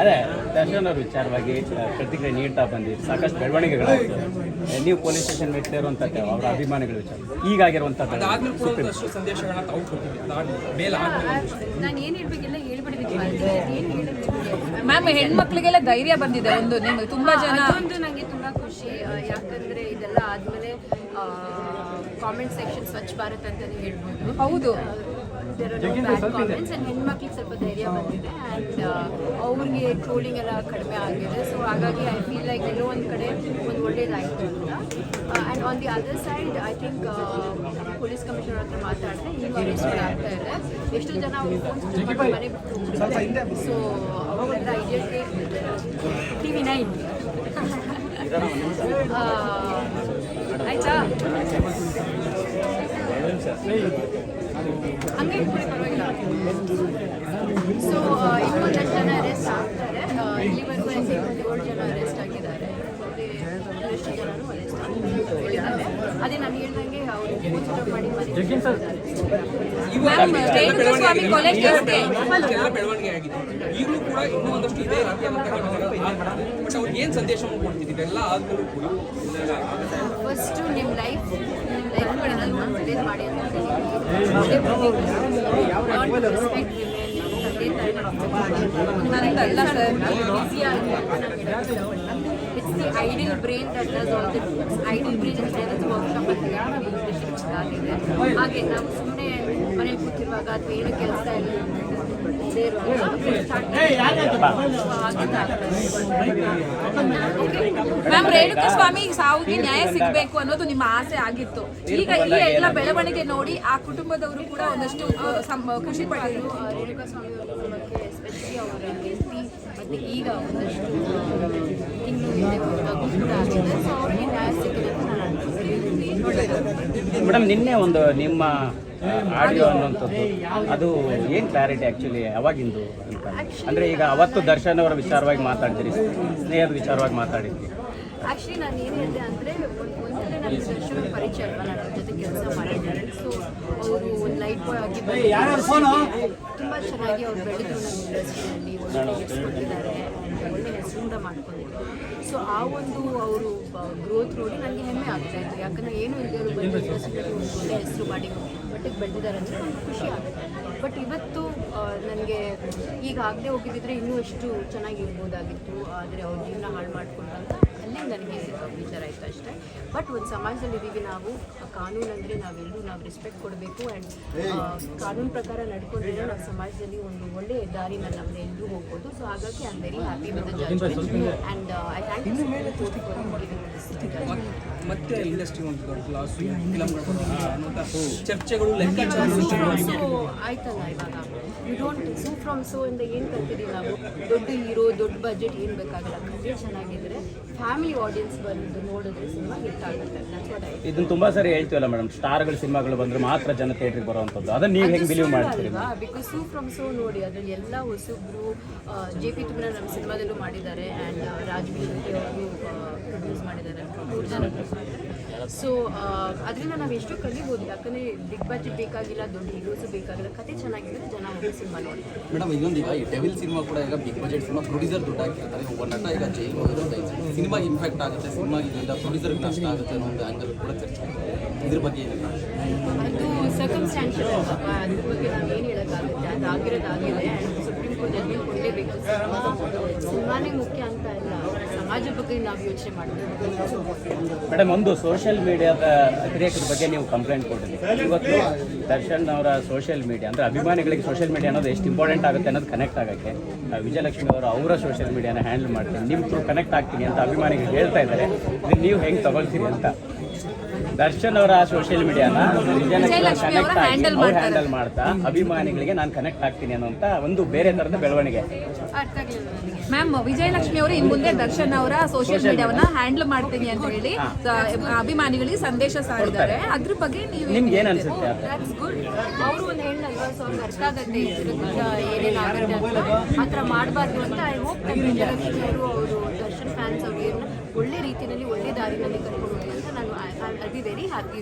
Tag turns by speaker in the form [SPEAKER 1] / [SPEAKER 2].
[SPEAKER 1] ಅದೇ ದರ್ಶನ್ ಅವ್ರ ವಿಚಾರವಾಗಿ ಪ್ರತಿಕ್ರಿಯೆ ನೀಡ್ತಾ ಬಂದಿದ್ದು ಸಾಕಷ್ಟು ಬೆಳವಣಿಗೆಗಳಾಗ್ತದೆ ನೀವು ಪೊಲೀಸ್ ಸ್ಟೇಷನ್ ಮೆಟ್ತಾ ಇರುವಂಥದ್ದು ಅವರ ಅಭಿಮಾನಿಗಳ ವಿಚಾರ. ಈಗಾಗಿರುವಂಥದ್ದು
[SPEAKER 2] ನಾನು ಏನು ಹೇಳ್ಬೇಕಿಲ್ಲ ಹೇಳ್ಬಿಡ್ಬೇಕು
[SPEAKER 3] ಮ್ಯಾಮ್ ಹೆಣ್ಮಕ್ಳಿಗೆಲ್ಲ ಧೈರ್ಯ ಬಂದಿದೆ ಒಂದು ನಿಮಗೆ ತುಂಬಾ ಜನ
[SPEAKER 2] ನಂಗೆ ನನಗೆ ತುಂಬಾ ಖುಷಿ. ಯಾಕಂದ್ರೆ ಇದೆಲ್ಲ ಆದ್ಮೇಲೆ ಕಾಮೆಂಟ್ ಸೆಕ್ಷನ್ ಸ್ವಚ್ಛ ಭಾರತ್ ಅಂತ ಹೇಳ್ಬೋದು.
[SPEAKER 3] ಹೌದು.
[SPEAKER 2] ಕಾಮೆಂಟ್ಸ್ ಅಂಡ್ ಹೆಣ್ಮಕ್ಳಿಗೆ ಸ್ವಲ್ಪ ಧೈರ್ಯ ಬಂದಿದೆ. ಅಂಡ್ ಅವ್ರಿಗೆ ಟ್ರೋಲಿಂಗ್ ಎಲ್ಲ ಕಡಿಮೆ ಆಗಿದೆ. ಸೊ ಹಾಗಾಗಿ ಐ ಫೀಲ್ ಲೈಕ್ ಎಲ್ಲೋ ಒಂದು ಕಡೆ ಒಂದು ಒಳ್ಳೇದಾಯಿತು ಅಂತ. And on the other side I think police commissioner ಹತ್ರ ಮಾತಾಡಿದೆ ಈಗ ಅರೆಸ್ಟ್ ಆಗ್ತಾ ಇದೆ. ಎಷ್ಟು ಜನ ಅವ್ರು ಫೋನ್ ಮನೆ ಬಿಟ್ಟು ಸೊ ಅವರೆಲ್ಲ ಐಡಿಯಾಗೆ ಟಿ ವಿ ನೈನ್ ಆಯ್ತಾ? ಹಂಗೆ ಪರವಾಗಿಲ್ಲ. ಸೊ ಇನ್ನೊಂದಷ್ಟು ಜನ ಅರೆಸ್ಟ್ ಆಗ್ತಾರೆ. ಇಲ್ಲಿವರೆಗೂ ಏಳು ಜನ ಅರೆಸ್ಟ್ ಆಗಿದ್ದಾರೆ. ಇನ್ನಷ್ಟು ಜನರು ಅರೆಸ್ಟ್ ಆಗಿದ್ದಾರೆ ಅದೇ ನಾನು ಹೇಳ್ದಂಗೆ ಅವರು ಫೋನ್ ಮಾಡಿ
[SPEAKER 3] ಸ್ವಾಮಿ ಕೊಲೆ ಕೇಸ್ಗೆ
[SPEAKER 4] ಬೆಳವಣಿಗೆ ಆಗಿದೆ. ಈಗಲೂ ಕೂಡ ಇನ್ನೂ ಒಂದಷ್ಟು ಇದೇ. ಬಟ್ ಅವ್ರಿಗೆ ಏನು ಸಂದೇಶವನ್ನು ಕೊಡ್ತಿದ್ದೀವಿ ಎಲ್ಲ ಆದ್ಮೇಲೂ ಕೂಡ.
[SPEAKER 2] ಫಸ್ಟು ನಿಮ್ಮ ಲೈಫ್ ನಿಮ್ಮ ಲೈಫ್ಗಳಲ್ಲಿ ಒಳ್ಳೇದು ಮಾಡಿ ಅಂತ
[SPEAKER 3] ನಂದಲ್ಲ sir
[SPEAKER 2] ideal brain that does ideal brain trainers workshop ಅಂತ ಆಗಿದೆ ಹಾಗೆ ನಾವು ಸುಮ್ಮನೆ ಮನೇಲಿ ಕೂತಿರುವಾಗ ಅಥವಾ ಏನು ಕೆಲಸ ಇಲ್ಲ
[SPEAKER 3] ಮ್ಯಾಮ್ ರೇಣುಕಾ ಸ್ವಾಮಿ ಸಾವಿಗೆ ನ್ಯಾಯ ಸಿಗಬೇಕು ಅನ್ನೋದು ನಿಮ್ಮ ಆಸೆ ಆಗಿತ್ತು. ಈಗ ಈ ಎಲ್ಲ ಬೆಳವಣಿಗೆ ನೋಡಿ ಆ ಕುಟುಂಬದವರು ಕೂಡ ಒಂದಷ್ಟು ಖುಷಿ ಪಡೆದರು
[SPEAKER 2] ರೇಣುಕಾ ಸ್ವಾಮಿ ಅವರ ಕುಟುಂಬಕ್ಕೆ ಎಸ್ಪೆಷಲಿ ಅವರ ಹೆಂಡತಿ ಮತ್ತು ಈಗ ಒಂದಷ್ಟು ತಿಂಗಳು ಇದೆ ಮಗು ಕೂಡ ಆಗಿದೆ ಸೊ ಅವರಿಗೆ ನ್ಯಾಯ ಸಿಕ್ಕಿದೆ ಅಂತ ನಾನು
[SPEAKER 1] ಮೇಡಮ್ ನಿನ್ನೆ ಒಂದು ನಿಮ್ಮ ಆಡಿಯೋ ಅನ್ನುವಂಥದ್ದು. ಅದು ಏನು ಕ್ಲಾರಿಟಿ ಆ್ಯಕ್ಚುಲಿ ಯಾವಾಗಿಂದು ಅಂತ. ಅಂದರೆ ಈಗ ಅವತ್ತು ದರ್ಶನ್ ಅವರ ವಿಚಾರವಾಗಿ ಮಾತಾಡ್ತೀರಿ ಸ್ನೇಹದ ವಿಚಾರವಾಗಿ ಮಾತಾಡಿದ್ರಿ.
[SPEAKER 2] ಆ್ಯಕ್ಚುಲಿ ನಾನು ಏನು ಹೇಳಿದೆ ಅಂದರೆ ಒಂದ್ಸಲ ನನ್ನ ದರ್ಶನ ಪರಿಚಯ ಅಲ್ವಾ? ನಾನು ಅವ್ರ ಜೊತೆ ಕೆಲಸ ಮಾಡಿದ್ದಾರೆ ಸೊ ಅವರು ಒಂದು ಲೈಟ್ ಬಾಯ್ ಆಗಿ ತುಂಬ ಚೆನ್ನಾಗಿ ಅವ್ರು ಬೆಳೆದ್ರು ನಮ್ಮ ಇಂಡಸ್ಟ್ರಿಯಲ್ಲಿ ಒಳ್ಳೆ ಕೊಟ್ಟಿದ್ದಾರೆ and ಒಳ್ಳೆ ಹೆಸರಿಂದ ಕೂಡ ಮಾಡ್ಕೊಂಡಿದ್ರು. ಸೊ ಆ ಒಂದು ಅವರು ಗ್ರೋತ್ ನೋಡಿ ನನಗೆ ಹೆಮ್ಮೆ ಆಗ್ತಾ ಇತ್ತು. ಯಾಕಂದರೆ ಏನು ಇಲ್ಲದೆ ಅವರು ಬಂದು ಇಂಡಸ್ಟ್ರಿಯಲ್ಲಿ ಒಂದು ಒಳ್ಳೆ ಹೆಸರು ಮಾಡಿ ಮಟ್ಟಿಗೆ ಬೆಳೆದಿದ್ದಾರೆ ಅಂದರೆ ನನಗೆ ಖುಷಿ ಆಗುತ್ತೆ. ಬಟ್ ಇವತ್ತು ನನಗೆ ಈಗ ಆಗದೆ ಹೋಗಿದ್ದಿದ್ರೆ ಇನ್ನೂ ಎಷ್ಟು ಚೆನ್ನಾಗಿರ್ಬೋದಾಗಿತ್ತು. ಆದರೆ ಅವ್ರ ಜೀವನ ಹಾಳು ಮಾಡ್ಕೊಂಡಂತ ಅಲ್ಲಿ ನನಗೆ ವಿಚಾರ ಆಯಿತು ಅಷ್ಟೇ. ಬಟ್ ಒಂದು ಸಮಾಜದಲ್ಲಿ ಇದ್ದೀವಿ ನಾವು ಕಾನೂನು ಅಂದರೆ ನಾವೆಲ್ಲರೂ ನಾವು ರೆಸ್ಪೆಕ್ಟ್ ಕೊಡಬೇಕು ಆ್ಯಂಡ್ ಕಾನೂನು ಪ್ರಕಾರ ನಡ್ಕೊಂಡ್ರೆ ನಾವು ಸಮಾಜದಲ್ಲಿ ಒಂದು ಒಳ್ಳೆಯ ದಾರಿನ ನಮ್ದು ಎಲ್ಲರೂ ಹೋಗ್ಬೋದು. ಸೊ ಹಾಗಾಗಿ I am very happy thank you
[SPEAKER 4] ಮತ್ತೆ ಇಂಡಸ್ಟ್ರಿ ಒಂದು ಚರ್ಚೆಗಳು
[SPEAKER 2] ಸೊ ಆಯ್ತಲ್ಲ ಇವಾಗ? You don't sue from so ಇಂದ ಏನು ಕಲ್ತಿದ್ದೀವಿ ನಾವು? ದೊಡ್ಡ ಹೀರೋ ದೊಡ್ಡ ಬಜೆಟ್ ಏನ್ ಬೇಕಾಗಲ್ಲ. ಕಥೆ ಚೆನ್ನಾಗಿದ್ರೆ ಫ್ಯಾಮಿಲಿ ಆಡಿಯನ್ಸ್ ಬಂದು ನೋಡಿದ್ರೆ ಸಿನಿಮಾ ಹಿಟ್ ಆಗುತ್ತೆ.
[SPEAKER 1] ಇದನ್ನ ತುಂಬಾ ಸರಿ ಹೇಳ್ತೀವಲ್ಲ ಮೇಡಮ್ ಸ್ಟಾರ್ಗಳ ಸಿನಿಮಾಗಳು ಬಂದ್ರೆ ಮಾತ್ರ ಜನ ಥಿಯೇಟ್ರಿಗೆ ಬರುವಂಥದ್ದು. ಅದನ್ನ ನೀವು ಹೆಂಗೆ ಬಿಲೀವ್ ಮಾಡ್ತೀರಿ
[SPEAKER 2] ಬಿಕಾಸ್ ಸೂ ಫ್ರಮ್ ಸೋ ನೋಡಿ ಅದ್ರಲ್ಲಿ ಎಲ್ಲ ಹೊಸಬ್ರು ಜೆ ಪಿ ತುಮನ ನಮ್ಮ ಸಿನಿಮಾದಲ್ಲೂ ಮಾಡಿದ್ದಾರೆ ಆ್ಯಂಡ್ ರಾಜ್ ಬಿಶೆಟ್ಟಿ ಅವರು ಪ್ರೊಡ್ಯೂಸ್ ಮಾಡಿದ್ದಾರೆ ಮೂರು ಜನ ಸೊ ಅದರಿಂದ ನಾವು ಎಷ್ಟು ಕಲಿಬೋದು. ಯಾಕಂದರೆ ಬಿಗ್ ಬಜೆಟ್ ಬೇಕಾಗಿಲ್ಲ ದೊಡ್ಡ ಹೀರೋಸು ಬೇಕಾಗಿಲ್ಲ ಕತೆ ಚೆನ್ನಾಗಿದ್ರೆ ಜನ ಹೋಗಿ ಸಿನಿಮಾ ನೋಡ್ತಾರೆ.
[SPEAKER 5] ಮೇಡಮ್ ಇನ್ನೊಂದು ಈಗ ಈ ಡೆವಿಲ್ ಸಿನಿಮಾ ಕೂಡ ಈಗ ಬಿಗ್ ಬಜೆಟ್ ಸಿನಿಮಾ ಪ್ರೊಡ್ಯೂಸರ್ ದುಡ್ಡು ಹಾಕಿರ್ತಾರೆ. ಒಬ್ಬ ನಟ ಈಗ ಜೈಲ್ ಹೋಗಿರೋದು ಸಿನಿಮಾ ಇಂಪ್ಯಾಕ್ಟ್ ಆಗುತ್ತೆ ಸಿನಿಮಾ ಇದರಿಂದ ಪ್ರೊಡ್ಯೂಸರ್ಗೆ ನಷ್ಟ ಆಗುತ್ತೆ ಅನ್ನೋ ಒಂದು ಆ್ಯಂಗಲ್ ಕೂಡ ಚರ್ಚೆ. ಇದ್ರ ಬಗ್ಗೆ ಏನಿಲ್ಲ.
[SPEAKER 2] ಅದು ಸರ್ಕಮ್ಸ್ಟ್ಯಾನ್ಷಿಯಲ್ ಅಲ್ವಾ? ಅದ್ರ ಬಗ್ಗೆ ನಾವು ಏನು ಹೇಳೋಕ್ಕಾಗುತ್ತೆ? ಅದು ಆಗಿರೋದಾಗಿದೆ ಆ್ಯಂಡ್ ಮುಖ್ಯ ಅಂತ ಇಲ್ಲ. ಸಮಾಜ ಬಗ್ಗೆ ನಾವು ಯೋಚನೆ ಮಾಡ್ತೀವಿ.
[SPEAKER 1] ಮೇಡಮ್, ಒಂದು ಸೋಷಿಯಲ್ ಮೀಡಿಯಾದ ಕ್ರಿಯೇಟರ್ ಬಗ್ಗೆ ನೀವು ಕಂಪ್ಲೇಂಟ್ ಕೊಟ್ಟಿದ್ದೀರಿ. ಇವತ್ತು ದರ್ಶನ್ ಅವರ ಸೋಷಿಯಲ್ ಮೀಡಿಯಾ ಅಂದರೆ ಅಭಿಮಾನಿಗಳಿಗೆ ಸೋಷಿಯಲ್ ಮೀಡಿಯಾ ಅನ್ನೋದು ಎಷ್ಟು ಇಂಪಾರ್ಟೆಂಟ್ ಆಗುತ್ತೆ ಅನ್ನೋದು ಕನೆಕ್ಟ್ ಆಗೋಕ್ಕೆ ವಿಜಯಲಕ್ಷ್ಮಿ ಅವರು ಅವರ ಸೋಷಿಯಲ್ ಮೀಡಿಯಾನ ಹ್ಯಾಂಡಲ್ ಮಾಡ್ತೀನಿ ನಿಮ್ಮ ಥ್ರೂ ಕನೆಕ್ಟ್ ಆಗ್ತೀನಿ ಅಂತ ಅಭಿಮಾನಿಗಳು ಹೇಳ್ತಾ ಇದ್ದಾರೆ. ನೀವು ಹೆಂಗೆ ತಗೊಳ್ತೀರಿ ಅಂತ. ದರ್ಶನ್ ಅವರ ಸೋಷಿಯಲ್ ಮೀಡಿಯಾನ
[SPEAKER 3] ವಿಜಯಲಕ್ಷ್ಮಿ ಅವರು
[SPEAKER 1] ಕನೆಕ್ಟ್ ಆಗಿ
[SPEAKER 3] ಮಾಡ್ತಾರೆ.
[SPEAKER 1] ಹ್ಯಾಂಡಲ್ ಮಾಡ್ತಾ ಅಭಿಮಾನಿಗಳಿಗೆ ನಾನು ಕನೆಕ್ಟ್ ಆಗ್ತೀನಿ ಅನ್ನೋಂತ ಒಂದು ಬೇರೆ ತರದ ಬೆಳವಣಿಗೆ.
[SPEAKER 2] ಅರ್ಥ ಆಗಲಿಲ್ಲ ನನಗೆ.
[SPEAKER 3] ಮ್ಯಾಮ್ ವಿಜಯಲಕ್ಷ್ಮಿ ಅವರು ಇನ್ ಮುಂದೆ ದರ್ಶನ್ ಅವರ ಸೋಷಿಯಲ್ ಮೀಡಿಯಾವನ್ನ ಹ್ಯಾಂಡಲ್ ಮಾಡ್ತೀನಿ ಅಂತ ಹೇಳಿ ಅಭಿಮಾನಿಗಳಿಗೆ ಸಂದೇಶ ಸಾರಿದ್ದಾರೆ. ಅದ್ರ ಬಗ್ಗೆ ನೀವು
[SPEAKER 1] ನಿಮ್ಗೆ ಏನ್ ಅನ್ಸುತ್ತೆ?
[SPEAKER 2] ಗುಡ್ ಅವರು ಒಂದು ಹೇಳಲ್ವಾ ಸೊ ಅರ್ಥ ಆಗತ್ತೆ ಮಾಡಬಾರ್ದು ಅಂತ ಐ ಹೋಪ್ ವಿಜಯಲಕ್ಷ್ಮಿ ಅವರು ಅವರು ದರ್ಶನ್ ಫ್ಯಾನ್ಸ್ ಅವ್ರಿಗೆ ಒಳ್ಳೆ ರೀತಿಯಲ್ಲಿ ಒಳ್ಳೆ ದಾರಿನಲ್ಲಿ ಕರ್ಕೊಂಡು ಹೋಗಿ ಅಂತ ನಾನು ಐ ಬಿ ವೆರಿ ಹ್ಯಾಪಿ